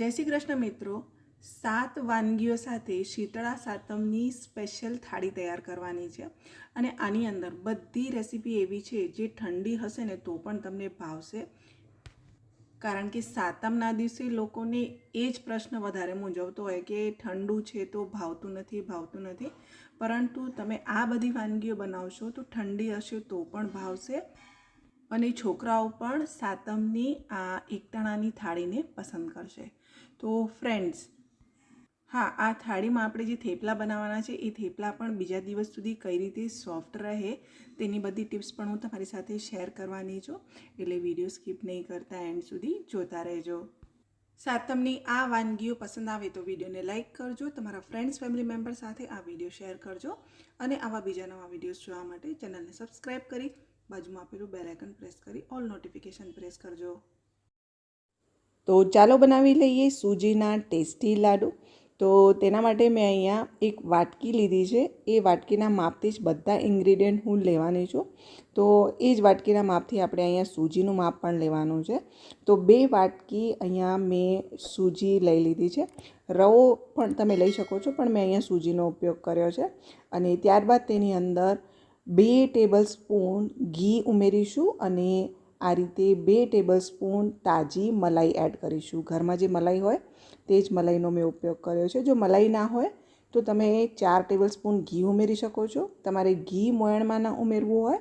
જય શ્રી કૃષ્ણ મિત્રો. સાત વાનગીઓ સાથે શીતળા સાતમની સ્પેશિયલ થાળી તૈયાર કરવાની છે. અને આની અંદર બધી રેસીપી એવી છે જે ઠંડી હશે ને તો પણ તમને ભાવશે. કારણ કે સાતમના દિવસે લોકોને એ જ પ્રશ્ન વધારે મૂંઝવતો હોય કે ઠંડુ છે તો ભાવતું નથી ભાવતું નથી. પરંતુ તમે આ બધી વાનગીઓ બનાવશો તો ઠંડી હશે તો પણ ભાવશે. અને છોકરાઓ પણ સાતમની આ એકતાણાની થાળીને પસંદ કરશે. તો ફ્રેન્ડ્સ હા, આ થાળીમાં આપણે જે થેપલા બનાવવાના છે, એ થેપલા પણ બીજા દિવસ સુધી કઈ રીતે સોફ્ટ રહે, તેની બધી ટિપ્સ પણ હું તમારી સાથે શેર કરવાની છું. એટલે વીડિયો સ્કીપ નહીં કરતા એન્ડ સુધી જોતા રહેજો. સાતમની આ વાનગીઓ પસંદ આવે તો વિડીયોને લાઇક કરજો, તમારા ફ્રેન્ડ્સ ફેમિલી મેમ્બર સાથે આ વીડિયો શેર કરજો, અને આવા બીજા નવા વિડીયોઝ જોવા માટે ચેનલને સબસ્ક્રાઈબ કરી બાજુમાં આપેલું બેલ પ્રેસ કરી ઓલ નોટિફિકેશન પ્રેસ કરજો. તો ચાલો બનાવી લઈએ સૂજીના ટેસ્ટી લાડુ. તો તેના માટે મેં અહીંયા એક વાટકી લીધી છે. એ વાટકીના માપથી જ બધા ઇન્ગ્રીડિયન્ટ હું લેવાની છું. તો એ જ વાટકીના માપથી આપણે અહીંયા સૂજીનું માપ પણ લેવાનું છે. તો બે વાટકી અહીંયા મેં સૂજી લઈ લીધી છે. રવો પણ તમે લઈ શકો છો, પણ મેં અહીંયા સૂજીનો ઉપયોગ કર્યો છે. અને ત્યારબાદ તેની અંદર બે ટેબલ સ્પૂન ઘી ઉમેરીશું અને આ રીતે બે ટેબલ સ્પૂન તાજી મલાઈ એડ કરીશું. ઘરમાં જે મલાઈ હોય તે જ મલાઈનો મેં ઉપયોગ કર્યો છે. જો મલાઈ ના હોય તો તમે ચાર ટેબલ સ્પૂન ઘી ઉમેરી શકો છો. તમારે ઘી મોયણમાં ના ઉમેરવું હોય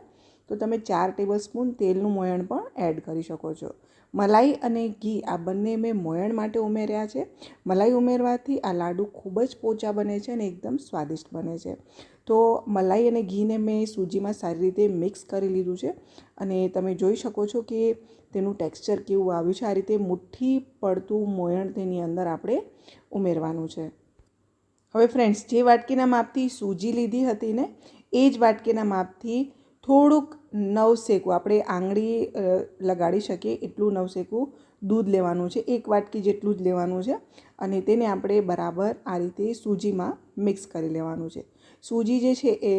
તો તમે ચાર ટેબલ સ્પૂન તેલનું મોયણ પણ એડ કરી શકો છો. મલાઈ અને ઘી આ બંને મેં મોયણ માટે ઉમેર્યા છે. મલાઈ ઉમેરવાથી આ લાડુ ખૂબ જ પોચા બને છે અને એકદમ સ્વાદિષ્ટ બને છે. તો મલાઈ અને ઘીને મેં સૂજીમાં સારી રીતે મિક્સ કરી લીધું છે અને તમે જોઈ શકો છો કે તેનું ટેક્સચર કેવું આવ્યું છે. આ રીતે મુઠ્ઠી પડતું મોયણ તેની અંદર આપણે ઉમેરવાનું છે. હવે ફ્રેન્ડ્સ, જે વાટકીના માપથી સૂજી લીધી હતી ને, એ જ વાટકીના માપથી થોડુંક નવશેકું આપણે આંગળી લગાડી શકીએ એટલું નવશેકું દૂધ લેવાનું છે. એક વાટકી જેટલું જ લેવાનું છે અને તેને આપણે બરાબર આ રીતે સૂજીમાં મિક્સ કરી લેવાનું છે. સૂજી જે છે એ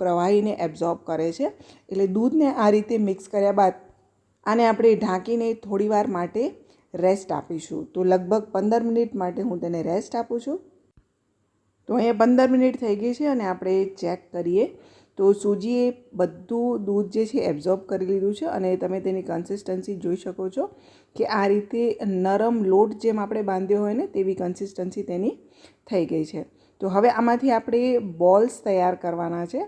પ્રવાહીને એબ્ઝોર્બ કરે છે. એટલે દૂધને આ રીતે મિક્સ કર્યા બાદ આને આપણે ઢાંકીને થોડીવાર માટે રેસ્ટ આપીશું. તો લગભગ પંદર મિનિટ માટે હું તેને રેસ્ટ આપું છું. તો અહીંયા પંદર મિનિટ થઈ ગઈ છે અને આપણે ચેક કરીએ તો સૂજીએ બધું દૂધ જે છે એબ્ઝોર્બ કરી લીધું છે અને તમે તેની કન્સિસ્ટન્સી જોઈ શકો છો કે આ રીતે નરમ લોટ જેમ આપણે બાંધ્યો હોય ને તેવી કન્સિસ્ટન્સી તેની થઈ ગઈ છે. તો હવે આમાંથી આપણે બોલ્સ તૈયાર કરવાના છે.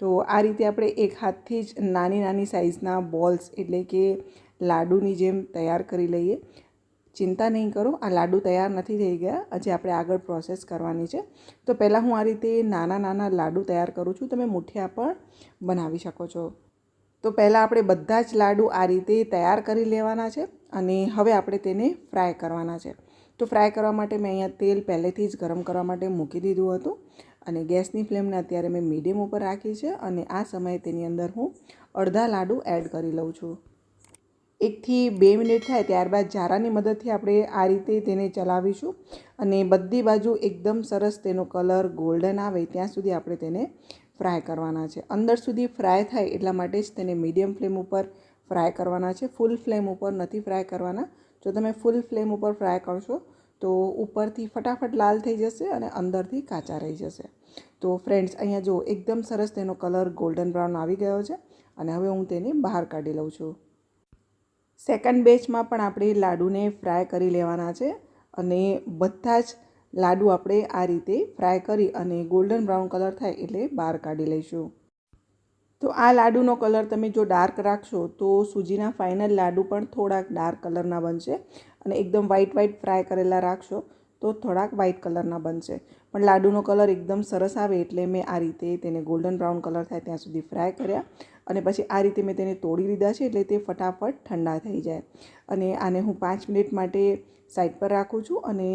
તો આ રીતે આપણે એક હાથથી જ નાની નાની સાઇઝના બોલ્સ એટલે કે લાડુની જેમ તૈયાર કરી લઈએ. ચિંતા નહીં કરો. આ લાડુ તૈયાર નથી થઈ ગયા. હજી આપણે આગળ પ્રોસેસ કરવાની છે. તો પહેલાં હું આ રીતે નાના નાના લાડુ તૈયાર કરું છું. તમે મુઠિયા પણ બનાવી શકો છો. તો પહેલાં આપણે બધા જ લાડુ આ રીતે તૈયાર કરી લેવાના છે અને હવે આપણે તેને ફ્રાય કરવાના છે. તો ફ્રાય કરવા માટે મેં અહીંયા તેલ પહેલેથી જ ગરમ કરવા માટે મૂકી દીધું હતું અને ગેસની ફ્લેમને અત્યારે મેં મીડિયમ ઉપર રાખી છે અને આ સમયે તેની અંદર હું અડધા લાડુ એડ કરી લઉં છું. એકથી બે મિનિટ થાય ત્યારબાદ ઝારાની મદદથી આપણે આ રીતે તેને ચલાવીશું અને બધી બાજુ એકદમ સરસ તેનો કલર ગોલ્ડન આવે ત્યાં સુધી આપણે તેને ફ્રાય કરવાના છે. અંદર સુધી ફ્રાય થાય એટલા માટે જ તેને મીડિયમ ફ્લેમ ઉપર ફ્રાય કરવાના છે. ફૂલ ફ્લેમ ઉપર નથી ફ્રાય કરવાના. જો તમે ફૂલ ફ્લેમ ઉપર ફ્રાય કરશો તો ઉપરથી ફટાફટ લાલ થઈ જશે અને અંદરથી કાચા રહી જશે. તો ફ્રેન્ડ્સ, અહીંયા જો એકદમ સરસ તેનો કલર ગોલ્ડન બ્રાઉન આવી ગયો છે અને હવે હું તેને બહાર કાઢી લઉં છું. સેકન્ડ બેચમાં પણ આપણે લાડુને ફ્રાય કરી લેવાના છે અને બધા જ લાડુ આપણે આ રીતે ફ્રાય કરી અને ગોલ્ડન બ્રાઉન કલર થાય એટલે બહાર કાઢી લઈશું. તો આ લાડુનો કલર તમે જો ડાર્ક રાખશો તો સૂજીના ફાઇનલ લાડુ પણ થોડાક ડાર્ક કલરના બનશે અને એકદમ વ્હાઇટ વ્હાઇટ ફ્રાય કરેલા રાખશો તો થોડાક વ્હાઇટ કલરના બનશે. પણ લાડુનો કલર એકદમ સરસ આવે એટલે મેં આ રીતે તેને ગોલ્ડન બ્રાઉન કલર થાય ત્યાં સુધી ફ્રાય કર્યા. અને પછી આ રીતે મેં તેને તોડી લીધા છે એટલે તે ફટાફટ ઠંડા થઈ જાય. અને આને હું પાંચ મિનિટ માટે સાઈડ પર રાખું છું અને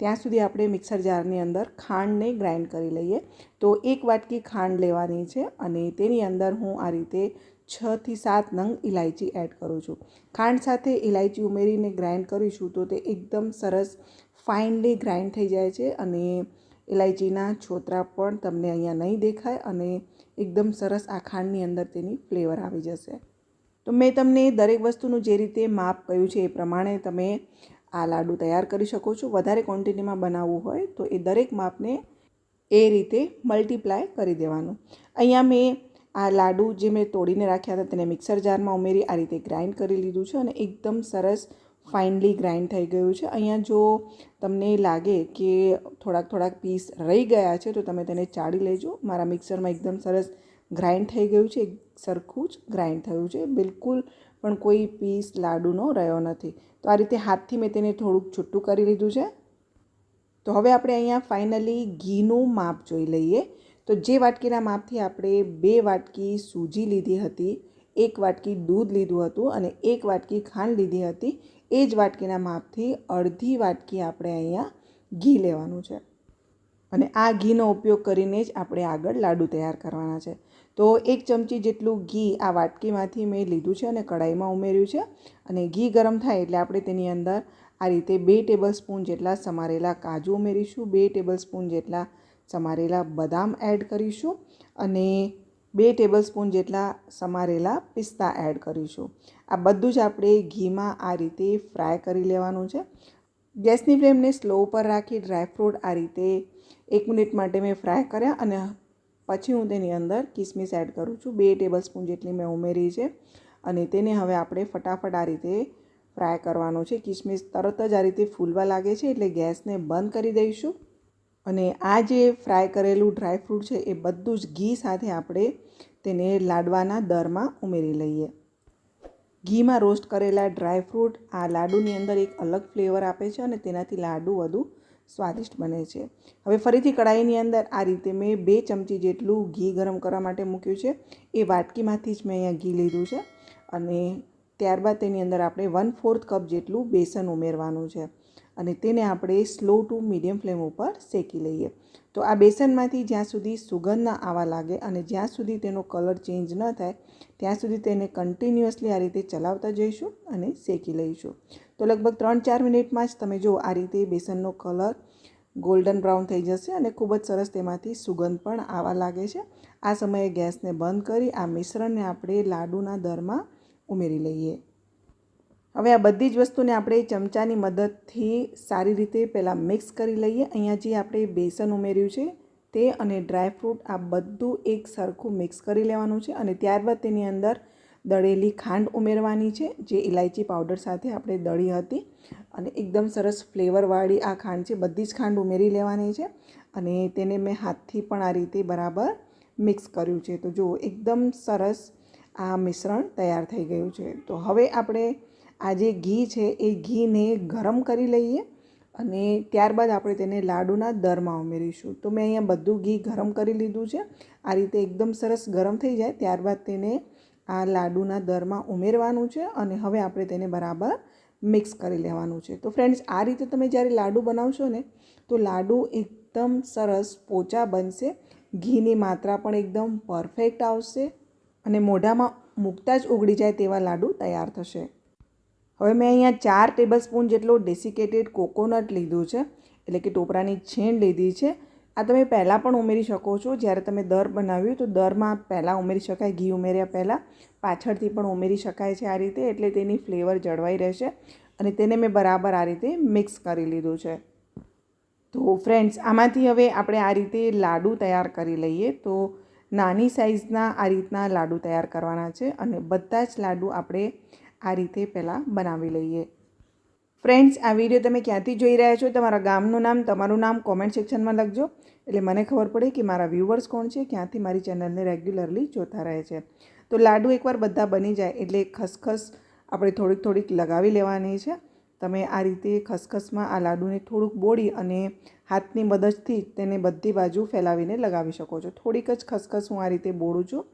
ત્યાં સુધી આપણે મિક્સર જારની અંદર ખાંડને ગ્રાઇન્ડ કરી લઈએ. તો એક વાટકી ખાંડ લેવાની છે અને તેની અંદર હું આ રીતે છથી સાત નંગ ઇલાયચી એડ કરું છું. ખાંડ સાથે ઇલાયચી ઉમેરીને ગ્રાઇન્ડ કરીશું તો તે એકદમ સરસ ફાઇનલી ગ્રાઇન્ડ થઈ જાય છે અને ઇલાયચીના છોતરા પણ તમને અહીંયા નહીં દેખાય અને એકદમ સરસ આ ખાંડની અંદર તેની ફ્લેવર આવી જશે. તો મેં તમને દરેક વસ્તુનું જે રીતે માપ કહ્યું છે એ પ્રમાણે તમે આ લાડુ તૈયાર કરી શકો છો. વધારે ક્વોન્ટિટીમાં બનાવવું હોય તો એ દરેક માપને એ રીતે મલ્ટીપ્લાય કરી દેવાનું. અહીંયા મેં આ લાડુ જે મેં તોડીને રાખ્યા હતા તેને મિક્સર જારમાં ઉમેરી આ રીતે ગ્રાઇન્ડ કરી લીધું છે અને એકદમ સરસ ફાઇનલી ગ્રાઇન્ડ થઈ ગયું છે. અહીંયા જો તમને લાગે કે થોડાક થોડાક પીસ રહી ગયા છે, તો તમે તેને ચાળી લેજો. મારા મિક્સરમાં એકદમ સરસ ગ્રાઇન્ડ થઈ ગયું છે સરખું જ ગ્રાઇન્ડ થયું છે. બિલકુલ પણ કોઈ પીસ લાડુનો રહ્યો નથી. તો આ રીતે હાથથી મેં તેને થોડુંક છૂટું કરી લીધું છે. તો હવે આપણે અહીંયા ફાઇનલી ઘીનું માપ જોઈ લઈએ. તો જે વાટકીના માપથી આપણે બે વાટકી સૂજી લીધી હતી, એક વાટકી દૂધ લીધું હતું અને એક વાટકી ખાંડ લીધી હતી એ જ વાટકીના માપથી અડધી વાટકી આપણે અહીંયા ઘી લેવાનું છે. અને આ ઘીનો ઉપયોગ કરીને જ આપણે આગળ લાડુ તૈયાર કરવાના છે. તો એક ચમચી જેટલું ઘી આ વાટકીમાંથી મેં લીધું છે અને કઢાઈમાં ઉમેર્યું છે. અને ઘી ગરમ થાય એટલે આપણે તેની અંદર આ રીતે બે ટેબલ સ્પૂન જેટલા સમારેલા કાજુ ઉમેરીશું, બે ટેબલ સ્પૂન જેટલા સમારેલા બદામ એડ કરીશું અને બે ટેબલ સ્પૂન જેટલા સમારેલા પિસ્તા એડ કરીશું. આ બધું જ આપણે ઘીમાં આ રીતે ફ્રાય કરી લેવાનું છે. ગેસની ફ્લેમને સ્લો ઉપર રાખી ડ્રાયફ્રૂટ આ રીતે એક મિનિટ માટે મેં ફ્રાય કર્યા અને પછી હું તેની અંદર કિસમિસ એડ કરું છું. બે ટેબલ સ્પૂન જેટલી મેં ઉમેરી છે અને તેને હવે આપણે ફટાફટ આ રીતે ફ્રાય કરવાનો છે. કિસમિસ તરત જ આ રીતે ફૂલવા લાગે છે એટલે ગેસને બંધ કરી દઈશું અને આ જે ફ્રાય કરેલું ડ્રાયફ્રૂટ છે એ બધું જ ઘી સાથે આપણે તેને લાડવાના દરમાં ઉમેરી લઈએ. ઘીમાં રોસ્ટ કરેલા ડ્રાયફ્રૂટ આ લાડુની અંદર એક અલગ ફ્લેવર આપે છે અને તેનાથી લાડુ વધુ સ્વાદિષ્ટ બને છે. હવે ફરીથી કઢાઈની અંદર આ રીતે મેં બે ચમચી જેટલું ઘી ગરમ કરવા માટે મૂક્યું છે. એ વાટકીમાંથી જ મેં અહીંયા ઘી લીધું છે અને ત્યારબાદ તેની અંદર આપણે વન ફોર્થ કપ જેટલું બેસન ઉમેરવાનું છે. અને તેને આપણે સ્લો ટુ મીડિયમ ફ્લેમ ઉપર શેકી લઈએ. તો આ બેસનમાંથી જ્યાં સુધી સુગંધ ન આવવા લાગે અને જ્યાં સુધી તેનો કલર ચેન્જ ન થાય, ત્યાં સુધી તેને કન્ટિન્યુઅસલી આ રીતે ચલાવતા જઈશું અને શેકી લઈશું. તો લગભગ ત્રણ ચાર મિનિટમાં જ તમે જો આ રીતે બેસનનો કલર ગોલ્ડન બ્રાઉન થઈ જશે અને ખૂબ જ સરસ તેમાંથી સુગંધ પણ આવવા લાગે છે. આ સમયે ગેસને બંધ કરી આ મિશ્રણને આપણે લાડુના દરમાં ઉમેરી લઈએ. હવે આ બધી જ વસ્તુને આપણે ચમચાની મદદથી સારી રીતે પહેલાં મિક્સ કરી લઈએ. અહીંયા જે આપણે બેસન ઉમેર્યું છે તે અને ડ્રાયફ્રૂટ આ બધું એક સરખું મિક્સ કરી લેવાનું છે અને ત્યારબાદ તેની અંદર દળેલી ખાંડ ઉમેરવાની છે, જે ઇલાયચી પાવડર સાથે આપણે દળી હતી. અને એકદમ સરસ ફ્લેવરવાળી આ ખાંડ છે, બધી જ ખાંડ ઉમેરી લેવાની છે અને તેને મેં હાથથી પણ આ રીતે બરાબર મિક્સ કર્યું છે. તો જુઓ, એકદમ સરસ આ મિશ્રણ તૈયાર થઈ ગયું છે. તો હવે આપણે આ જે ઘી છે, એ ઘીને ગરમ કરી લઈએ અને ત્યારબાદ આપણે તેને લાડુના દરમાં ઉમેરીશું. તો મેં અહીંયા બધું ઘી ગરમ કરી લીધું છે. આ રીતે એકદમ સરસ ગરમ થઈ જાય, ત્યારબાદ તેને આ લાડુના દરમાં ઉમેરવાનું છે અને હવે આપણે તેને બરાબર મિક્સ કરી લેવાનું છે. તો ફ્રેન્ડ્સ, આ રીતે તમે જ્યારે લાડુ બનાવશો ને, તો લાડુ એકદમ સરસ પોચા બનશે, ઘીની માત્રા પણ એકદમ પરફેક્ટ આવશે અને મોઢામાં મૂકતા જ ઉગડી જાય તેવા લાડુ તૈયાર થશે. હવે મેં અહીંયા ચાર ટેબલ સ્પૂન જેટલો ડેસિકેટેડ કોકોનટ લીધું છે, એટલે કે ટોપરાની છેણ લીધી છે. આ તમે પહેલાં પણ ઉમેરી શકો છો. જ્યારે તમે દર બનાવ્યું તો દરમાં પહેલાં ઉમેરી શકાય, ઘી ઉમેર્યા પહેલાં. પાછળથી પણ ઉમેરી શકાય છે આ રીતે, એટલે તેની ફ્લેવર જળવાઈ રહેશે. અને તેને મેં બરાબર આ રીતે મિક્સ કરી લીધું છે. તો ફ્રેન્ડ્સ આમાંથી હવે આપણે આ રીતે લાડુ તૈયાર કરી લઈએ. તો નાની સાઇઝના આ રીતના લાડુ તૈયાર કરવાના છે. અને બધા જ લાડુ આપણે આ રીતે પહેલાં બનાવી લઈએ. ફ્રેન્ડ્સ, આ વીડિયો તમે ક્યાંથી જોઈ રહ્યા છો? તમારા ગામનું નામ, તમારું નામ કોમેન્ટ સેક્શનમાં લખજો. એટલે મને ખબર પડે કે મારા વ્યૂવર્સ કોણ છે, ક્યાંથી મારી ચેનલને રેગ્યુલરલી જોતા રહે છે. તો લાડુ એકવાર બધા બની જાય એટલે ખસખસ આપણે થોડીક થોડીક લગાવી લેવાની છે. તમે આ રીતે ખસખસમાં આ લાડુને થોડુંક બોળી અને હાથની મદદથી તેને બધી બાજુ ફેલાવીને લગાવી શકો છો. થોડીક જ ખસખસ હું આ રીતે બોળું છું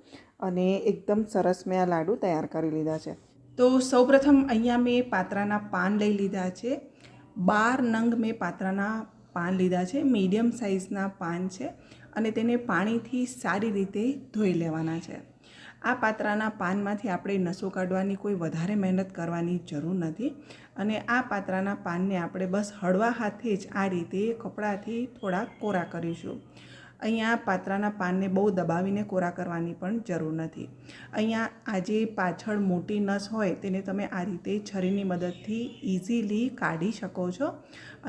અને એકદમ સરસ મેં આ લાડુ તૈયાર કરી લીધા છે. તો સૌપ્રથમ અહીંયા મેં પાત્રાના પાન લઈ લીધા છે. બાર નંગ મેં પાત્રાના પાન લીધા છે. મીડિયમ સાઇઝના પાન છે અને તેને પાણીથી સારી રીતે ધોઈ લેવાના છે. આ પાત્રાના પાનમાંથી આપણે નસો કાઢવાની કોઈ વધારે મહેનત કરવાની જરૂર નથી અને આ પાત્રાના પાનને આપણે બસ હળવા હાથે જ આ રીતે કપડાથી થોડા કોરા કરીશું. અહીંયા પાત્રાના પાનને બહુ દબાવીને કોરા કરવાની પણ જરૂર નથી. અહીંયા આ જે પાછળ મોટી નસ હોય તેને તમે આ રીતે છરીની મદદથી ઇઝીલી કાઢી શકો છો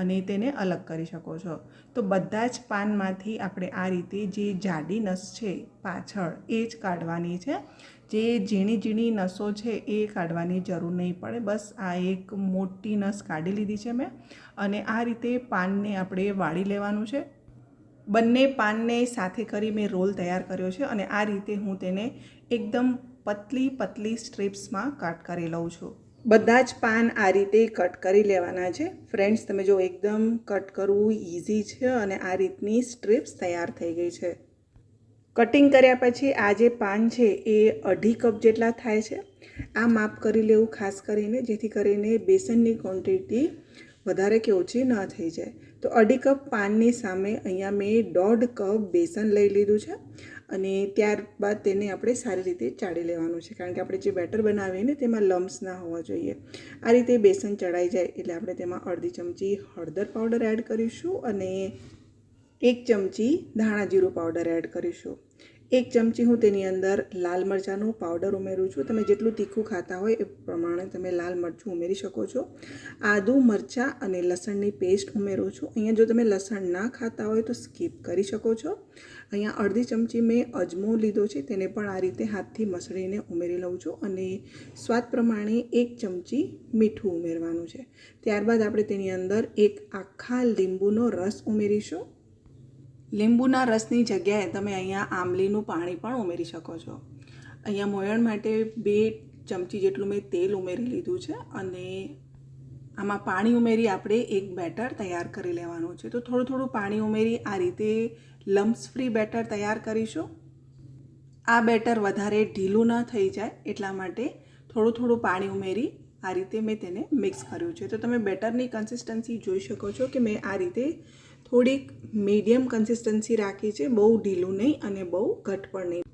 અને તેને અલગ કરી શકો છો. તો બધા જ પાનમાંથી આપણે આ રીતે જે જાડી નસ છે પાછળ એ જ કાઢવાની છે. જે ઝીણી ઝીણી નસો છે એ કાઢવાની જરૂર નહીં પડે. બસ આ એક મોટી નસ કાઢી લીધી છે મેં અને આ રીતે પાનને આપણે વાળી લેવાનું છે. બંને પાનને સાથે કરી મેં રોલ તૈયાર કર્યો છે અને આ રીતે હું તેને એકદમ પતલી પતલી સ્ટ્રીપ્સમાં કટ કરી લઉં છું. બધા જ પાન આ રીતે કટ કરી લેવાના છે. ફ્રેન્ડ્સ, તમે જો એકદમ કટ કરવું ઇઝી છે અને આ રીતની સ્ટ્રીપ્સ તૈયાર થઈ ગઈ છે. કટિંગ કર્યા પછી આ જે પાન છે એ અઢી કપ જેટલા થાય છે. આ માપ કરી લેવું ખાસ કરીને, જેથી કરીને બેસનની ક્વોન્ટિટી વધારે કે ઓછી ન થઈ જાય. તો અઢી કપ પાનની સામે અહીંયા મેં દોઢ કપ બેસન લઈ લીધું છે અને ત્યારબાદ તેને આપણે સારી રીતે ચાળી લેવાનું છે. કારણ કે આપણે જે બેટર બનાવીએ ને તેમાં લમ્સ ના હોવા જોઈએ. આ રીતે બેસન ચડાઈ જાય એટલે આપણે તેમાં અડધી ચમચી હળદર પાવડર એડ કરીશું અને એક ચમચી ધાણા જીરું પાવડર એડ કરીશું. એક ચમચી હું તેની અંદર લાલ મરચાંનું પાવડર ઉમેરું છું. તમે જેટલું તીખું ખાતા હોય એ પ્રમાણે તમે લાલ મરચું ઉમેરી શકો છો. આદું, મરચાં અને લસણની પેસ્ટ ઉમેરું છું. અહીંયા જો તમે લસણ ના ખાતા હોય તો સ્કીપ કરી શકો છો. અહીંયા અડધી ચમચી મેં અજમો લીધો છે, તેને પણ આ રીતે હાથથી મસળીને ઉમેરી લઉં છું અને સ્વાદ પ્રમાણે એક ચમચી મીઠું ઉમેરવાનું છે. ત્યારબાદ આપણે તેની અંદર એક આખા લીંબુનો રસ ઉમેરીશું. લીંબુના રસની જગ્યાએ તમે અહીંયા આંબલીનું પાણી પણ ઉમેરી શકો છો. અહીંયા મોયણ માટે બે ચમચી જેટલું મેં તેલ ઉમેરી લીધું છે અને આમાં પાણી ઉમેરી આપણે એક બેટર તૈયાર કરી લેવાનું છે. તો થોડું થોડું પાણી ઉમેરી આ રીતે લમ્સ ફ્રી બેટર તૈયાર કરીશું. આ બેટર વધારે ઢીલું ન થઈ જાય એટલા માટે થોડું થોડું પાણી ઉમેરી આ રીતે મેં તેને મિક્સ કર્યું છે. તો તમે બેટરની કન્સિસ્ટન્સી જોઈ શકો છો કે મેં આ રીતે થોડીક મીડિયમ કન્સિસ્ટન્સી રાખી છે, બહુ ઢીલું નહીં અને બહુ ઘટ પણ નહીં.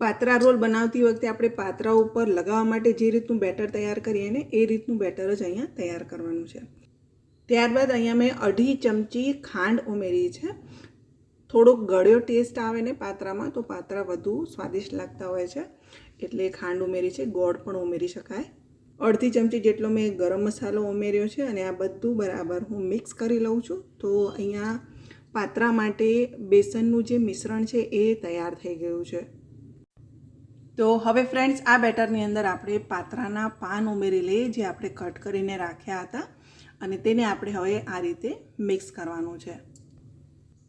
પાત્રા રોલ બનાવતી વખતે આપણે પાત્રા ઉપર લગાવવા માટે જે રીતનું બેટર તૈયાર કરીએ ને એ રીતનું બેટર જ અહીંયા તૈયાર કરવાનું છે. ત્યારબાદ અહીંયા મેં અઢી ચમચી ખાંડ ઉમેરી છે. થોડોક ગળ્યો ટેસ્ટ આવે ને પાત્રામાં તો પાત્રા વધુ સ્વાદિષ્ટ લાગતા હોય છે. એટલે ખાંડ ઉમેરી છે, ગોળ પણ ઉમેરી શકાય. અડધી ચમચી જેટલો મેં ગરમ મસાલો ઉમેર્યો છે અને આ બધું બરાબર હું મિક્સ કરી લઉં છું. તો અહીંયા પાત્રા માટે બેસનનું જે મિશ્રણ છે એ તૈયાર થઈ ગયું છે. તો હવે ફ્રેન્ડ્સ, આ બેટરની અંદર આપણે પાત્રાના પાન ઉમેરી લઈએ જે આપણે કટ કરીને રાખ્યા હતા અને તેને આપણે હવે આ રીતે મિક્સ કરવાનું છે.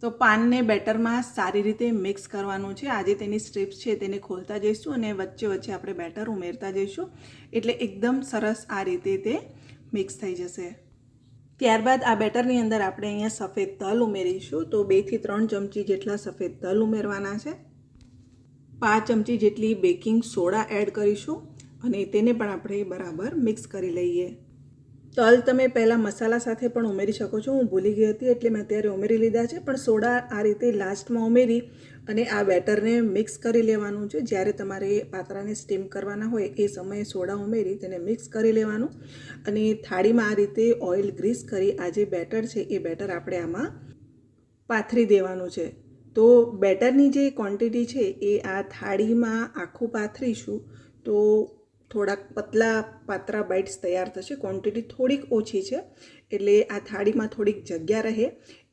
તો પાનને બેટરમાં સારી રીતે મિક્સ કરવાનું છે. આજે તેની સ્ટ્રીપ્સ છે તેને ખોલતા જઈશું અને વચ્ચે વચ્ચે આપણે બેટર ઉમેરતા જઈશું. એટલે એકદમ સરસ આ રીતે તે મિક્સ થઈ જશે. ત્યારબાદ આ બેટરની અંદર આપણે અહીંયા સફેદ તલ ઉમેરીશું. તો બેથી ત્રણ ચમચી જેટલા સફેદ તલ ઉમેરવાના છે. પાંચ ચમચી જેટલી બેકિંગ સોડા એડ કરીશું અને તેને પણ આપણે બરાબર મિક્સ કરી લઈએ. તલ તમે પહેલાં મસાલા સાથે પણ ઉમેરી શકો છો. હું ભૂલી ગઈ હતી એટલે મેં અત્યારે ઉમેરી લીધા છે. પણ સોડા આ રીતે લાસ્ટમાં ઉમેરી અને આ બેટરને મિક્સ કરી લેવાનું છે. જ્યારે તમારે પાત્રાને સ્ટીમ કરવાના હોય એ સમયે સોડા ઉમેરી તેને મિક્સ કરી લેવાનું. અને થાળીમાં આ રીતે ઓઇલ ગ્રીસ કરી આ જે બેટર છે એ બેટર આપણે આમાં પાથરી દેવાનું છે. તો બેટરની જે ક્વોન્ટિટી છે એ આ થાળીમાં આખું પાથરીશું તો થોડાક પતલા પાતળા બાઇટ્સ તૈયાર થશે. ક્વોન્ટિટી થોડીક ઓછી છે, એટલે આ થાળીમાં થોડીક જગ્યા રહે.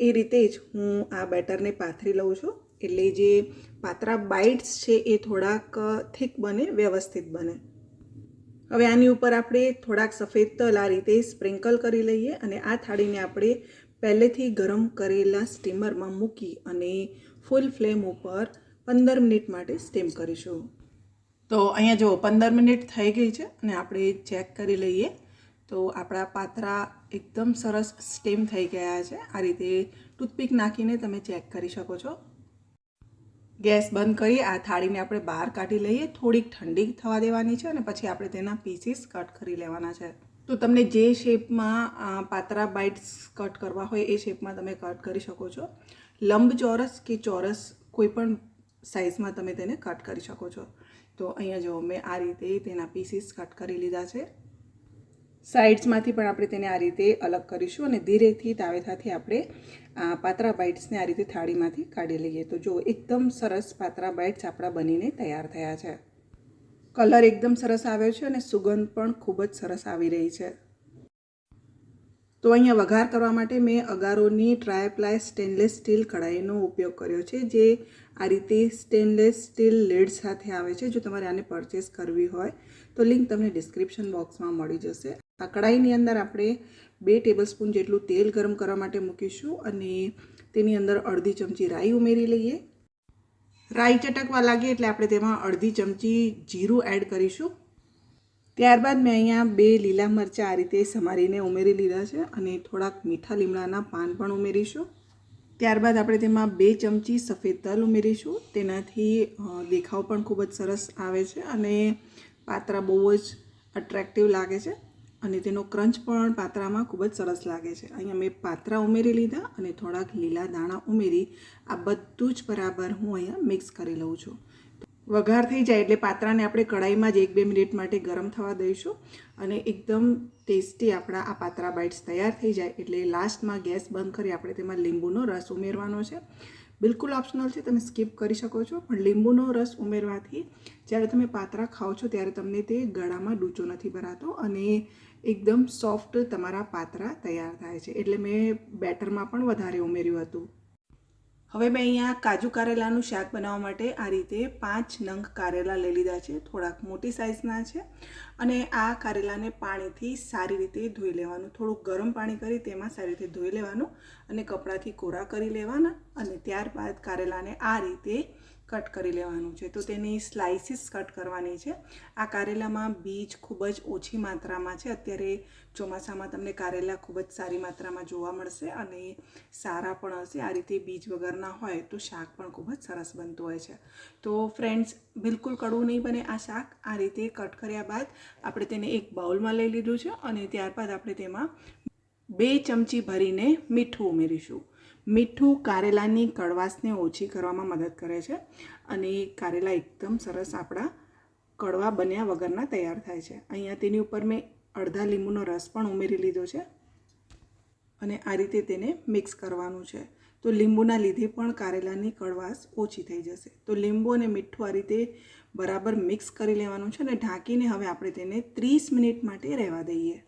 એ રીતે જ હું આ બેટરને પાથરી લઉં છું. એટલે જે પાતળા બાઇટ્સ છે એ થોડાક થીક બને, વ્યવસ્થિત બને. હવે આની ઉપર આપણે થોડાક સફેદ તલ આ રીતે સ્પ્રિંકલ કરી લઈએ અને આ થાળીને આપણે પહેલેથી ગરમ કરેલા સ્ટીમરમાં મૂકી અને ફૂલ ફ્લેમ ઉપર પંદર મિનિટ માટે સ્ટીમ કરીશું. તો અહીંયા જો પંદર મિનિટ થઈ ગઈ છે અને આપણે ચેક કરી લઈએ. તો આપણા પાત્રા એકદમ સરસ સ્ટીમ થઈ ગયા છે. આ રીતે ટૂથપીક નાખીને તમે ચેક કરી શકો છો. ગેસ બંધ કરી આ થાળીને આપણે બહાર કાઢી લઈએ. થોડીક ઠંડી થવા દેવાની છે અને પછી આપણે તેના પીસીસ કટ કરી લેવાના છે. તો તમને જે શેપમાં પાતરા બાઇટ્સ કટ કરવા હોય એ શેપમાં તમે કટ કરી શકો છો. લંબ ચોરસ કે ચોરસ કોઈપણ સાઇઝમાં તમે તેને કટ કરી શકો છો. તો અહીંયા જો મેં આ રીતે તેના પીસીસ કટ કરી લીધા છે. સાઇડ્સમાંથી પણ આપણે તેને આ રીતે અલગ કરીશું અને ધીરેથી તાવેથાથી આપણે આ પાતરા બાઇટ્સને આ રીતે થાળીમાંથી કાઢી લઈએ. તો જો એકદમ સરસ પાતરા બાઇટ્સ આપણા બનીને તૈયાર થયા છે. કલર એકદમ સરસ આવ્યો છે અને સુગંધ પણ ખૂબ જ સરસ આવી રહી છે. તો અહીંયા વઘાર કરવા માટે મેં અગારોની ટ્રાયપ્લાય સ્ટેનલેસ સ્ટીલ કઢાઈનો ઉપયોગ કર્યો છે, જે આ રીતે સ્ટેનલેસ સ્ટીલ લેડ સાથે આવે છે, જો તમારે આને પરચેસ કરવી હોય, તો લિંક તમને ડિસ્ક્રિપ્શન બોક્સમાં મળી જશે. આ કઢાઈની અંદર આપણે બે ટેબલસ્પૂન જેટલું તેલ ગરમ કરવા માટે મૂકીશું અને તેની અંદર અડધી ચમચી રાઈ ઉમેરી લઈએ. રાઈ ચટકવા લાગે એટલે આપણે તેમાં અડધી ચમચી જીરું એડ કરીશું. ત્યારબાદ મેં અહીંયા બે લીલા મરચાં આ રીતે સમારીને ઉમેરી લીધા છે અને થોડાક મીઠા લીમડાના પાન પણ ઉમેરીશું. ત્યારબાદ આપણે તેમાં બે ચમચી સફેદ તલ ઉમેરીશું. તેનાથી દેખાવ પણ ખૂબ જ સરસ આવે છે અને પાત્રા બહુ જ અટ્રેક્ટિવ લાગે છે અને તેનો ક્રંચ પણ પાત્રામાં ખૂબ જ સરસ લાગે છે. અહીંયા મેં પાત્રા ઉમેરી લીધા અને થોડાક લીલા દાણા ઉમેરી આ બધું જ બરાબર હું અહીંયા મિક્સ કરી લઉં છું. વઘાર થઈ જાય એટલે પાત્રાને આપણે કઢાઈમાં જ એક બે મિનિટ માટે ગરમ થવા દઈશું અને એકદમ ટેસ્ટી આપણા આ પાત્રા બાઇટ્સ તૈયાર થઈ જાય એટલે લાસ્ટમાં ગેસ બંધ કરી આપણે તેમાં લીંબુનો રસ ઉમેરવાનો છે. બિલકુલ ઓપ્શનલ છે, તમે સ્કીપ કરી શકો છો, પણ લીંબુનો રસ ઉમેરવાથી જ્યારે તમે પાત્રા ખાઓ છો ત્યારે તમને તે ગળામાં ડૂચો નથી ભરાતો અને એકદમ સોફ્ટ તમારા પાત્રા તૈયાર થાય છે. એટલે મેં બેટરમાં પણ વધારે ઉમેર્યું હતું. હવે મેં અહીંયા કાજુ કારેલાનું શાક બનાવવા માટે આ રીતે પાંચ નંગ કારેલા લઈ લીધા છે. થોડાક મોટી સાઇઝના છે અને આ કારેલાને પાણીથી સારી રીતે ધોઈ લેવાનું. થોડુંક ગરમ પાણી કરી તેમાં સારી રીતે ધોઈ લેવાનું અને કપડાથી કોરા કરી લેવાના અને ત્યારબાદ કારેલાને આ રીતે કટ કરી લેવાનું છે. તો તેની સ્લાઇસીસ કટ કરવાની છે. આ કારેલામાં બીજ ખૂબ જ ઓછી માત્રામાં છે. અત્યારે ચોમાસામાં તમને કારેલા ખૂબ જ સારી માત્રામાં જોવા મળશે અને સારા પણ હશે. આ રીતે બીજ વગરના હોય તો શાક પણ ખૂબ જ સરસ બનતું હોય છે. તો ફ્રેન્ડ્સ, બિલકુલ કડવું નહીં બને આ શાક. આ રીતે કટ કર્યા બાદ આપણે તેને એક બાઉલમાં લઈ લીધું છે અને ત્યારબાદ આપણે તેમાં બે ચમચી ભરીને મીઠું ઉમેરીશું. મીઠું કારેલાની કડવાશને ઓછી કરવામાં મદદ કરે છે અને કારેલા એકદમ સરસ આપણા કડવા બન્યા વગરના તૈયાર થાય છે. અહીંયા તેની ઉપર મેં અડધા લીંબુનો રસ પણ ઉમેરી લીધો છે અને આ રીતે તેને મિક્સ કરવાનું છે. તો લીંબુના લીધે પણ કારેલાની કડવાશ ઓછી થઈ જશે. તો લીંબુ અને મીઠું આ રીતે બરાબર મિક્સ કરી લેવાનું છે અને ઢાંકીને હવે આપણે તેને ત્રીસ મિનિટ માટે રહેવા દઈએ.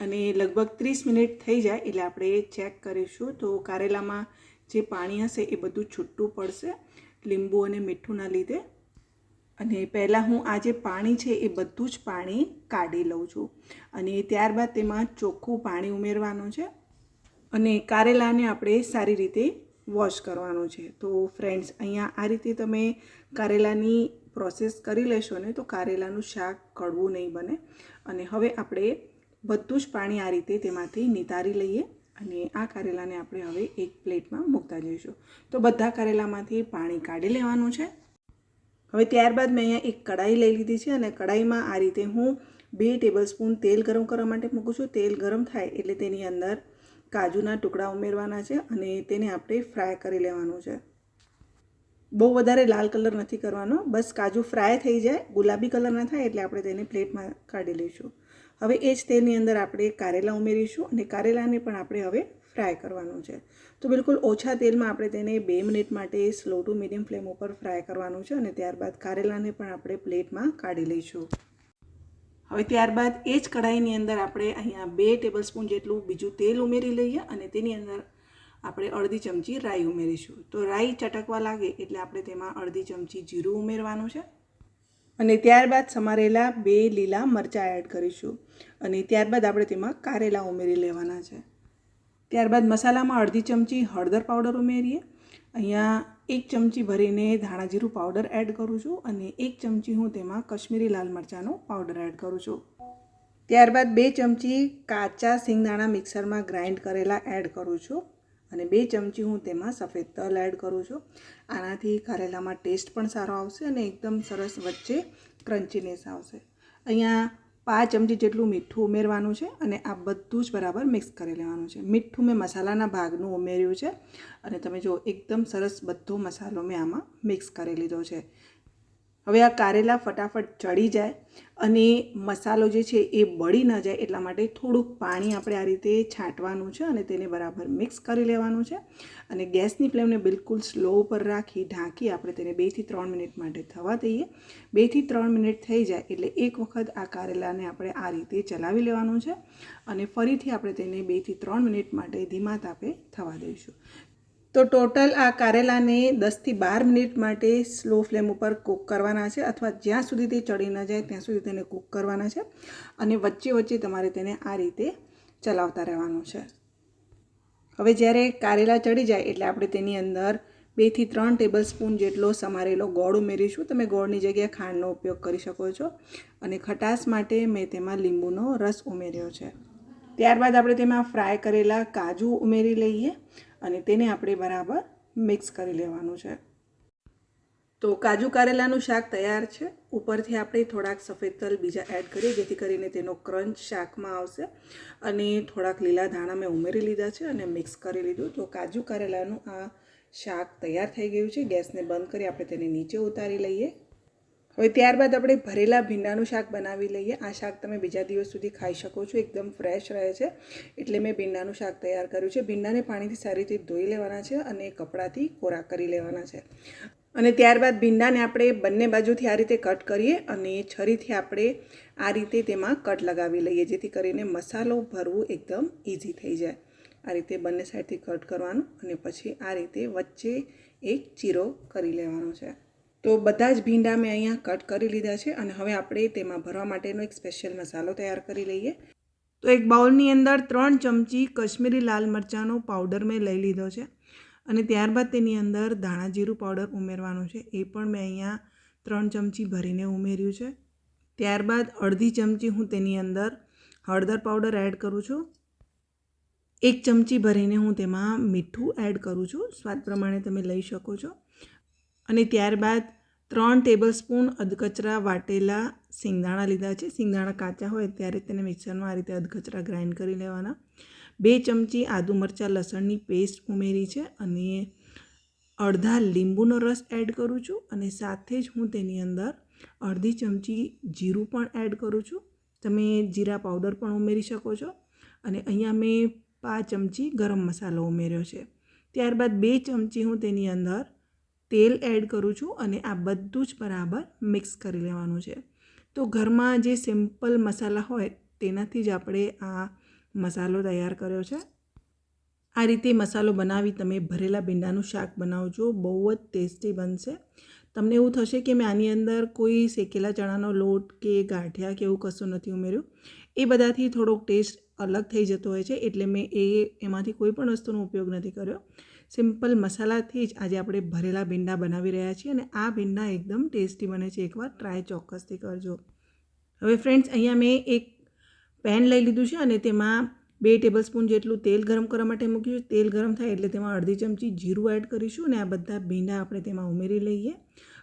અને લગભગ ત્રીસ મિનિટ થઈ જાય એટલે આપણે ચેક કરીશું. તો કારેલામાં જે પાણી હશે એ બધું છૂટું પડશે લીંબુ અને મીઠુંના લીધે. અને પહેલાં હું આ જે પાણી છે એ બધું જ પાણી કાઢી લઉં છું. અને ત્યારબાદ તેમાં ચોખ્ખું પાણી ઉમેરવાનું છે. અને કારેલાને આપણે સારી રીતે વોશ કરવાનું છે. તો ફ્રેન્ડ્સ, અહીંયા આ રીતે તમે કારેલાની પ્રોસેસ કરી લેશો ને તો કારેલાનું શાક કડવું નહીં બને. અને હવે આપણે બધું જ પાણી આ રીતે તેમાંથી નિતારી લઈએ અને આ કારેલાને આપણે હવે એક પ્લેટમાં મૂકતા જઈશું. તો બધા કારેલામાંથી પાણી કાઢી લેવાનું છે. હવે ત્યારબાદ મેં અહીંયા એક કઢાઈ લઈ લીધી છે અને કઢાઈમાં આ રીતે હું બે ટેબલસ્પૂન તેલ ગરમ કરવા માટે મૂકું છું. તેલ ગરમ થાય એટલે તેની અંદર કાજુના ટુકડા ઉમેરવાના છે અને તેને આપણે ફ્રાય કરી લેવાનું છે. બહુ વધારે લાલ કલર નથી કરવાનો. બસ કાજુ ફ્રાય થઈ જાય, ગુલાબી કલર ના થાય એટલે આપણે તેને પ્લેટમાં કાઢી લઈશું. હવે એ જ તેલની અંદર આપણે કારેલા ઉમેરીશું અને કારેલાને પણ આપણે હવે ફ્રાય કરવાનું છે. તો બિલકુલ ઓછા તેલમાં આપણે તેને બે મિનિટ માટે સ્લો ટુ મીડિયમ ફ્લેમ ઉપર ફ્રાય કરવાનું છે અને ત્યારબાદ કારેલાને પણ આપણે પ્લેટમાં કાઢી લઈશું. હવે ત્યારબાદ એ જ કઢાઈની અંદર આપણે અહીંયા બે ટેબલસ્પૂન જેટલું બીજું તેલ ઉમેરી લઈએ અને તેની અંદર આપણે અડધી ચમચી રાઈ ઉમેરીશું. તો રાઈ ચટકવા લાગે એટલે આપણે તેમાં અડધી ચમચી જીરું ઉમેરવાનું છે. અને ત્યારબાદ સમારેલા બે લીલા મરચાં એડ કરીશું. અને ત્યારબાદ આપણે તેમાં કારેલા ઉમેરી લેવાના છે. ત્યારબાદ મસાલામાં અડધી ચમચી હળદર પાવડર ઉમેરીએ. અહીંયા એક ચમચી ભરીને ધાણા જીરું પાવડર એડ કરું છું અને એક ચમચી હું તેમાં કશ્મીરી લાલ મરચાંનો પાવડર એડ કરું છું. ત્યારબાદ બે ચમચી કાચા સિંગદાણા મિક્સરમાં ગ્રાઇન્ડ કરેલા એડ કરું છું. અને બે ચમચી હું તેમાં સફેદ તલ એડ કરું છું. આનાથી કારેલામાં ટેસ્ટ પણ સારો આવશે અને એકદમ સરસ વચ્ચે ક્રન્ચીનેસ આવશે. અહીંયા પાંચ ચમચી જેટલું મીઠું ઉમેરવાનું છે અને આ બધું જ બરાબર મિક્સ કરી લેવાનું છે. મીઠું મેં મસાલાના ભાગનું ઉમેર્યું છે અને તમે જો એકદમ સરસ બધો મસાલો મેં આમાં મિક્સ કરી લીધો છે. હવે આ કારેલા ફટાફટ ચડી જાય અને મસાલો જે છે એ બળી ન જાય એટલા માટે થોડુંક પાણી આપણે આ રીતે છાંટવાનું છે અને તેને બરાબર મિક્સ કરી લેવાનું છે. અને ગેસની ફ્લેમને બિલકુલ સ્લો ઉપર રાખી ઢાંકી આપણે તેને બેથી ત્રણ મિનિટ માટે થવા દઈએ. બેથી ત્રણ મિનિટ થઈ જાય એટલે એક વખત આ કારેલાને આપણે આ રીતે ચલાવી લેવાનું છે અને ફરીથી આપણે તેને બેથી ત્રણ મિનિટ માટે ધીમા તાપે થવા દઈશું. તો ટોટલ આ કારેલાને દસથી બાર મિનિટ માટે સ્લો ફ્લેમ ઉપર કૂક કરવાના છે અથવા જ્યાં સુધી તે ચડી ન જાય ત્યાં સુધી તેને કૂક કરવાના છે અને વચ્ચે વચ્ચે તમારે તેને આ રીતે ચલાવતા રહેવાનું છે. હવે જ્યારે કારેલા ચડી જાય એટલે આપણે તેની અંદર બેથી ત્રણ ટેબલ સ્પૂન જેટલો સમારેલો ગોળ ઉમેરીશું. તમે ગોળની જગ્યાએ ખાંડનો ઉપયોગ કરી શકો છો અને ખટાશ માટે મેં તેમાં લીંબુનો રસ ઉમેર્યો છે. ત્યારબાદ આપણે તેમાં ફ્રાય કરેલા કાજુ ઉમેરી લઈએ અને તેને આપણે બરાબર મિક્સ કરી લેવાનું છે. તો કાજુ કારેલાનું શાક તૈયાર છે. ઉપરથી આપણે થોડાક સફેદ તલ બીજા એડ કરીએ, જેથી કરીને તેનો ક્રંચ શાકમાં આવશે. અને થોડાક લીલા ધાણા મેં ઉમેરી લીધા છે અને મિક્સ કરી લીધું. તો કાજુ કારેલાનું આ શાક તૈયાર થઈ ગયું છે. ગેસને બંધ કરી આપણે તેને નીચે ઉતારી લઈએ. હવે ત્યારબાદ આપણે ભરેલા ભીંડાનું શાક બનાવી લઈએ. આ શાક તમે બીજા દિવસ સુધી ખાઈ શકો છો. એકદમ ફ્રેશ રહે છે. એટલે મેં ભીંડાનું શાક તૈયાર કર્યું છે. ભીંડાને પાણીથી સારી રીતે ધોઈ લેવાના છે અને કપડાથી કોરા કરી લેવાના છે. અને ત્યારબાદ ભીંડાને આપણે બંને બાજુથી આ રીતે કટ કરીએ અને છરીથી આપણે આ રીતે તેમાં કટ લગાવી લઈએ, જેથી કરીને મસાલો ભરવું એકદમ ઇઝી થઈ જાય. આ રીતે બંને સાઈડથી કટ કરવાનું અને પછી આ રીતે વચ્ચે એક ચીરો કરી લેવાનો છે. તો બધા જ ભીંડા મેં અહીંયા કટ કરી લીધા છે અને હવે આપણે તેમાં ભરવા માટેનો એક સ્પેશિયલ મસાલો તૈયાર કરી લઈએ. તો એક બાઉલની અંદર ત્રણ ચમચી કશ્મીરી લાલ મરચાંનો પાવડર મેં લઈ લીધો છે અને ત્યારબાદ તેની અંદર ધાણા જીરું પાવડર ઉમેરવાનું છે. એ પણ મેં અહીંયા ત્રણ ચમચી ભરીને ઉમેર્યું છે. ત્યારબાદ અડધી ચમચી હું તેની અંદર હળદર પાવડર એડ કરું છું. એક ચમચી ભરીને હું તેમાં મીઠું એડ કરું છું. સ્વાદ પ્રમાણે તમે લઈ શકો છો. અને ત્યારબાદ ત્રણ ટેબલ સ્પૂન અધકચરા વાટેલા સિંગદાણા લીધા છે. સિંગદાણા કાચા હોય ત્યારે તેને મિક્સરમાં આ રીતે અધકચરા ગ્રાઇન્ડ કરી લેવાના. બે ચમચી આદુ મરચાં લસણની પેસ્ટ ઉમેરી છે અને અડધા લીંબુનો રસ એડ કરું છું અને સાથે જ હું તેની અંદર અડધી ચમચી જીરું પણ એડ કરું છું. તમે જીરા પાવડર પણ ઉમેરી શકો છો અને અહીંયા મેં પાંચ ચમચી ગરમ મસાલો ઉમેર્યો છે. ત્યારબાદ બે ચમચી હું તેની અંદર તેલ એડ કરું છું અને આ બધું જ બરાબર મિક્સ કરી લેવાનું છે. તો ઘરમાં જે સિમ્પલ મસાલા હોય તેનાથી જ આપણે આ મસાલો તૈયાર કર્યો છે. આ રીતે મસાલો બનાવી તમે ભરેલા ભીંડાનું શાક બનાવજો, બહુ જ ટેસ્ટી બનશે. તમને એવું થશે કે મેં આની અંદર કોઈ શેકેલા ચણાનો લોટ કે ગાંઠિયા કે એવું કશું નથી ઉમેર્યું. એ બધાથી થોડોક ટેસ્ટ અલગ થઈ જતો હોય છે એટલે મેં એ, એમાંથી કોઈ પણ વસ્તુનો ઉપયોગ નથી કર્યો. સિમ્પલ મસાલાથી જ આજે આપણે ભરેલા ભીંડા બનાવી રહ્યા છીએ અને આ ભીંડા એકદમ ટેસ્ટી બને છે. એકવાર ટ્રાય ચોક્કસથી કરજો. હવે ફ્રેન્ડ્સ અહીંયા મેં એક પેન લઈ લીધું છે અને તેમાં બે ટેબલ સ્પૂન જેટલું તેલ ગરમ કરવા માટે મૂક્યું તેલ ગરમ થાય એટલે તેમાં અડધી ચમચી જીરું એડ કરીશું અને આ બધા ભીંડા આપણે તેમાં ઉમેરી લઈએ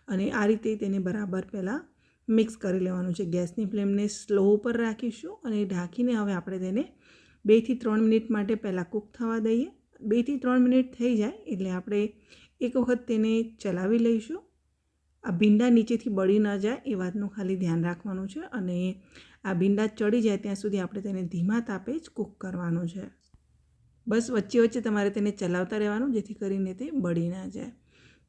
અને આ રીતે તેને બરાબર પહેલાં મિક્સ કરી લેવાનું છે. ગેસની ફ્લેમને સ્લો ઉપર રાખીશું અને ઢાંકીને હવે આપણે તેને બેથી ત્રણ મિનિટ માટે પહેલાં કૂક થવા દઈએ. બેથી ત્રણ મિનિટ થઈ જાય એટલે આપણે એક વખત તેને ચલાવી લઈશું. આ ભીંડા નીચેથી બળી ન જાય એ વાતનું ખાલી ધ્યાન રાખવાનું છે અને આ ભીંડા ચડી જાય ત્યાં સુધી આપણે તેને ધીમા તાપે જ કૂક કરવાનું છે. બસ વચ્ચે વચ્ચે તમારે તેને ચલાવતા રહેવાનું જેથી કરીને તે બળી ના જાય.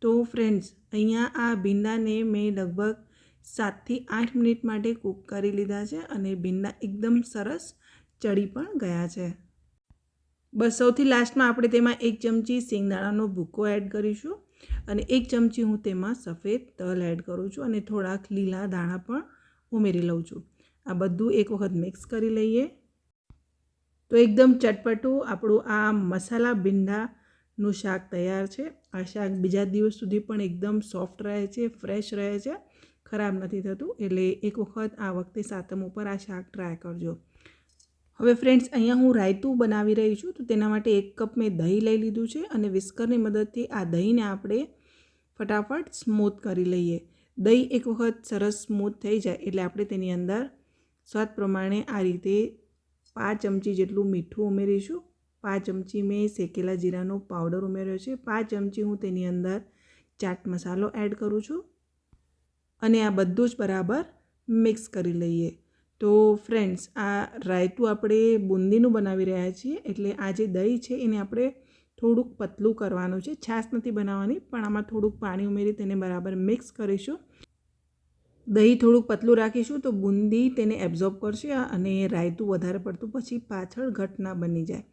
તો ફ્રેન્ડ્સ, અહીંયા આ ભીંડાને મેં લગભગ સાતથી આઠ મિનિટ માટે કૂક કરી લીધા છે અને ભીંડા એકદમ સરસ ચડી પણ ગયા છે. બસ, સૌથી લાસ્ટમાં આપણે તેમાં એક ચમચી સિંગદાણાનો ભૂકો એડ કરીશું અને એક ચમચી હું તેમાં સફેદ તલ એડ કરું છું અને થોડાક લીલા દાણા પણ ઉમેરી લઉં છું. આ બધું એક વખત મિક્સ કરી લઈએ. તો એકદમ ચટપટું આપણું આ મસાલા ભીંડાનું શાક તૈયાર છે. આ શાક બીજા દિવસ સુધી પણ એકદમ સોફ્ટ રહે છે ફ્રેશ રહે છે, ખરાબ નથી થતું. એટલે એક વખત આ વખતે સાતમ ઉપર આ શાક ટ્રાય કરજો. હવે ફ્રેન્ડ્સ અહીંયા હું રાયતું બનાવી રહી છું, તો તેના માટે એક કપ મેં દહીં લઈ લીધું છે અને વિસ્કરની મદદથી આ દહીંને આપણે ફટાફટ સ્મૂથ કરી લઈએ. દહીં એક વખત સરસ સ્મૂથ થઈ જાય એટલે આપણે તેની અંદર સ્વાદ પ્રમાણે આ રીતે પાંચ ચમચી જેટલું મીઠું ઉમેરીશું. પાંચ ચમચી મેં શેકેલા જીરાનો પાવડર ઉમેર્યો છે. પાંચ ચમચી હું તેની અંદર ચાટ મસાલો એડ કરું છું. અને આ બધું જ બરાબર મિક્સ કરી લઈએ. તો ફ્રેન્ડ્સ આ રાયતું આપણે બુંદીનું બનાવી રહ્યા છીએ, એટલે આ જે દહીં છે એને આપણે થોડુંક પતલું કરવાનું છે. છાશ નથી બનાવવાની, પણ આમાં થોડુંક પાણી ઉમેરી તેને બરાબર મિક્સ કરીશું. દહીં થોડુંક પતલું રાખીશું તો બુંદી તેને એબ્ઝોર્બ કરશે અને રાયતું વધારે પડતું પછી પાછળ ઘટ ના બની જાય.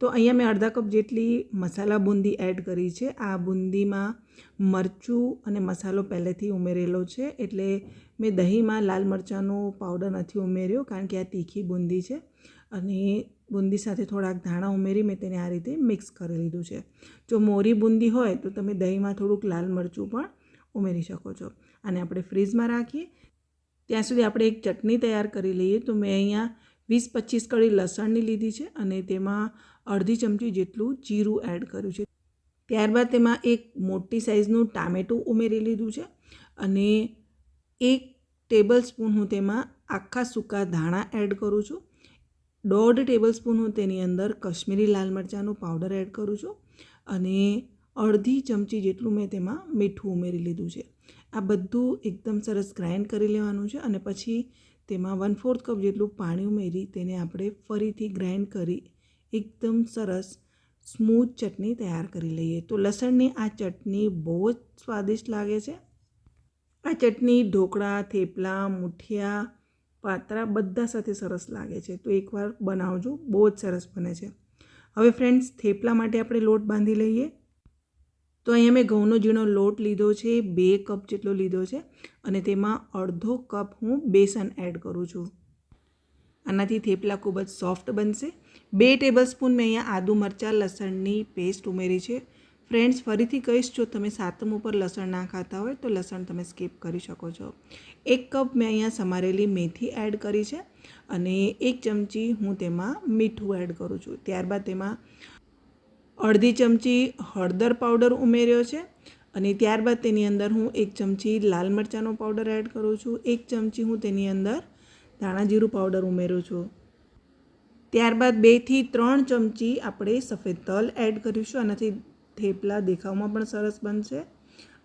તો અહીંયા મેં અડધા કપ જેટલી મસાલા બુંદી એડ કરી છે. આ બુંદીમાં મરચું અને મસાલો પહેલેથી ઉમેરેલો છે. એટલે મેં દહીંમાં લાલ મરચાંનો પાવડર નથી ઉમેર્યો કારણ કે આ તીખી બુંદી છે. અને બુંદી સાથે થોડાક ધાણા ઉમેરી મેં તેને આ રીતે મિક્સ કરી લીધું છે. જો મોરી બુંદી હોય તો તમે દહીંમાં થોડુંક લાલ મરચું પણ ઉમેરી શકો છો. અને આપણે ફ્રીઝમાં રાખીએ. ત્યાં સુધી આપણે એક ચટણી તૈયાર કરી લઈએ. તો મેં અહીંયા વીસ પચીસ કળી લસણની લીધી છે અને તેમાં અડધી ચમચી જેટલું જીરું એડ કર્યું છે. ત્યારબાદ તેમાં એક મોટી સાઇઝનું ટામેટું ઉમેરી લીધું છે અને એક ટેબલ સ્પૂન હું તેમાં આખા સૂકા ધાણા એડ કરું છું. દોઢ ટેબલ સ્પૂન હું તેની અંદર કશ્મીરી લાલ મરચાંનો પાવડર એડ કરું છું અને અડધી ચમચી જેટલું મેં તેમાં મીઠું ઉમેરી લીધું છે. આ બધું એકદમ સરસ ગ્રાઇન્ડ કરી લેવાનું છે અને પછી તેમાં વન ફોર્થ કપ જેટલું પાણી ઉમેરી તેને આપણે ફરીથી ગ્રાઇન્ડ કરી એકદમ સરસ સ્મૂથ ચટણી તૈયાર કરી લઈએ. તો લસણની આ ચટણી બહુ જ સ્વાદિષ્ટ લાગે છે. આ ચટણી ઢોકળા, થેપલા, મુઠિયા, પાતરા બધા સાથે સરસ લાગે છે. તો એકવાર બનાવજો, બહુ જ સરસ બને છે. હવે ફ્રેન્ડ્સ, થેપલા માટે આપણે લોટ બાંધી લઈએ. તો અહીંયા મેં ઘઉંનો ઝીણો લોટ લીધો છે, બે કપ જેટલો લીધો છે અને તેમાં અડધો કપ હું બેસન એડ કરું છું. આનાથી થેપલા ખૂબ જ સોફ્ટ બનશે. બે ટેબલસ્પૂન મેં અહીંયા આદુ મરચાં, લસણની પેસ્ટ ઉમેરી છે. ફ્રેન્ડ્સ, ફરીથી કહીશ, જો તમે સાતમ ઉપર લસણ ના ખાતા હોય, તો લસણ તમે સ્કીપ કરી શકો છો. એક કપ મેં અહીંયા સમારેલી મેથી એડ કરી છે અને એક ચમચી હું તેમાં મીઠું એડ કરું છું. ત્યારબાદ તેમાં અડધી ચમચી હળદર પાવડર ઉમેર્યો છે અને ત્યારબાદ તેની અંદર હું એક ચમચી લાલ મરચાંનો પાવડર એડ કરું છું. એક ચમચી હું તેની અંદર ધાણા જીરું પાવડર ઉમેરું છું. ત્યારબાદ બેથી ત્રણ ચમચી આપણે સફેદ તલ એડ કરીશું. આનાથી થેપલા દેખાવમાં પણ સરસ બનશે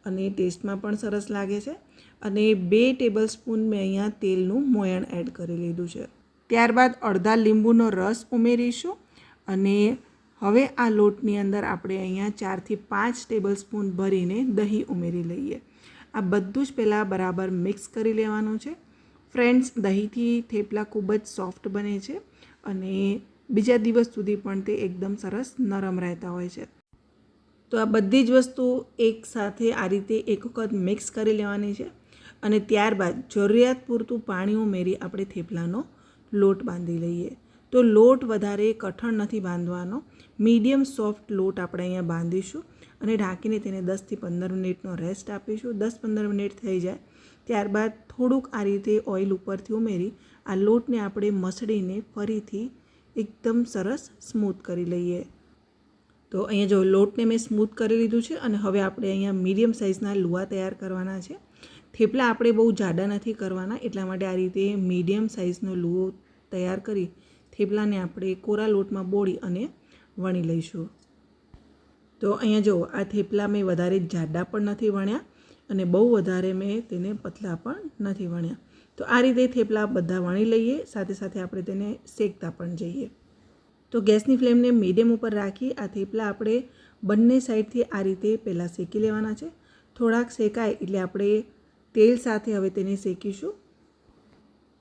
અને ટેસ્ટમાં પણ સરસ લાગે છે. અને બે ટેબલ સ્પૂન મેં અહીંયા તેલનું મોયણ એડ કરી લીધું છે. ત્યારબાદ અડધા લીંબુનો રસ ઉમેરીશું અને હવે આ લોટની અંદર આપણે અહીંયા ચારથી પાંચ ટેબલ સ્પૂન ભરીને દહીં ઉમેરી લઈએ. આ બધું જ પહેલાં બરાબર મિક્સ કરી લેવાનું છે. ફ્રેન્ડ્સ, દહીંથી થેપલા ખૂબ જ સોફ્ટ બને છે અને બીજા દિવસ સુધી પણ તે એકદમ સરસ નરમ રહેતા હોય છે. તો આ બધી જ વસ્તુ એકસાથે આ રીતે એક વખત મિક્સ કરી લેવાની છે અને ત્યારબાદ જરૂરિયાત પૂરતું પાણી ઉમેરી આપણે થેપલાનો લોટ બાંધી લઈએ. તો લોટ વધારે કઠણ નથી બાંધવાનો. મીડિયમ સોફ્ટ લોટ આપણે અહીંયા બાંધીશું અને ઢાંકીને તેને દસથી પંદર મિનિટનો રેસ્ટ આપીશું. દસ પંદર મિનિટ થઈ જાય ત્યારબાદ થોડુંક આ રીતે ઓઇલ ઉપરથી ઉમેરી, આ લોટને આપણે મસળીને ફરીથી એકદમ સરસ સ્મૂથ કરી લઈએ. તો અહીંયા જો લોટને મેં સ્મૂથ કરી લીધું છે અને હવે આપણે અહીંયા મીડિયમ સાઇઝના લુવા તૈયાર કરવાના છે. થેપલા આપણે બહુ જાડા નથી કરવાના, એટલા માટે આ રીતે મીડિયમ સાઇઝનો લુવો તૈયાર કરી થેપલાને આપણે કોરા લોટમાં બોળી અને વણી લઈશું. તો અહીંયા જો આ થેપલા મેં વધારે જાડા પણ નથી વણ્યા અને બહુ વધારે મેં તેને પતલા પણ નથી વણ્યા. તો આ રીતે થેપલા બધા વણી લઈએ, સાથે સાથે આપણે તેને શેકતા પણ જઈએ. તો ગેસની ફ્લેમને મીડિયમ ઉપર રાખી આ થેપલા આપણે બંને સાઈડથી આ રીતે પહેલાં શેકી લેવાના છે. થોડાક શેકાય એટલે આપણે તેલ સાથે હવે તેને શેકીશું.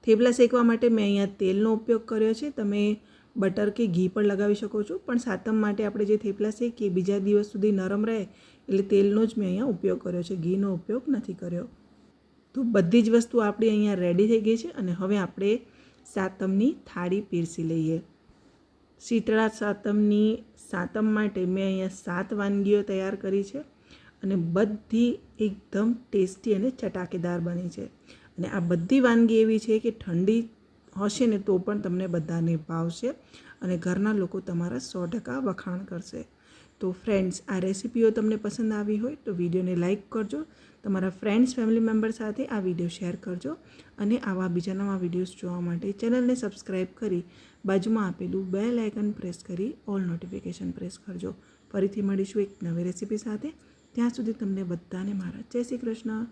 થેપલા શેકવા માટે મેં અહીંયા તેલનો ઉપયોગ કર્યો છે. તમે બટર કે ઘી પણ લગાવી શકો છો. પણ સાતમ માટે આપણે જે થેપલા શેકીએ, બીજા દિવસ સુધી નરમ રહે એટલે તેલનો જ મેં અહીંયા ઉપયોગ કર્યો છે, ઘીનો ઉપયોગ નથી કર્યો. તો બધી જ વસ્તુ આપણી અહીંયા રેડી થઈ ગઈ છે અને હવે આપણે સાતમની થાળી પીરસી લઈએ. શીતળા સાતમની, સાતમ માટે મેં અહીંયા સાત વાનગીઓ તૈયાર કરી છે અને બધી એકદમ ટેસ્ટી અને ચટાકેદાર બની છે. અને આ બધી વાનગી એવી છે કે ઠંડી હશે ને તો પણ તમને બધાને ભાવશે અને ઘરના લોકો તમારા સો ટકા વખાણ કરશે. તો ફ્રેન્ડ્સ આ રેસિપીઓ તમને પસંદ આવી હોય તો વિડીયોને લાઇક કરજો. તમારા ફ્રેન્ડ્સ ફેમિલી મેમ્બર સાથે આ વીડિયો શેર કરજો અને આવા બીજા નવા વિડીયોઝ જોવા માટે ચેનલને સબસ્ક્રાઈબ કરી બાજુમાં આપેલું બેલ આઇકન પ્રેસ કરી ઓલ નોટિફિકેશન પ્રેસ કરજો. ફરીથી મળીશું એક નવી રેસિપી સાથે. ત્યાં સુધી તમને બધાને મારા જય શ્રી કૃષ્ણ.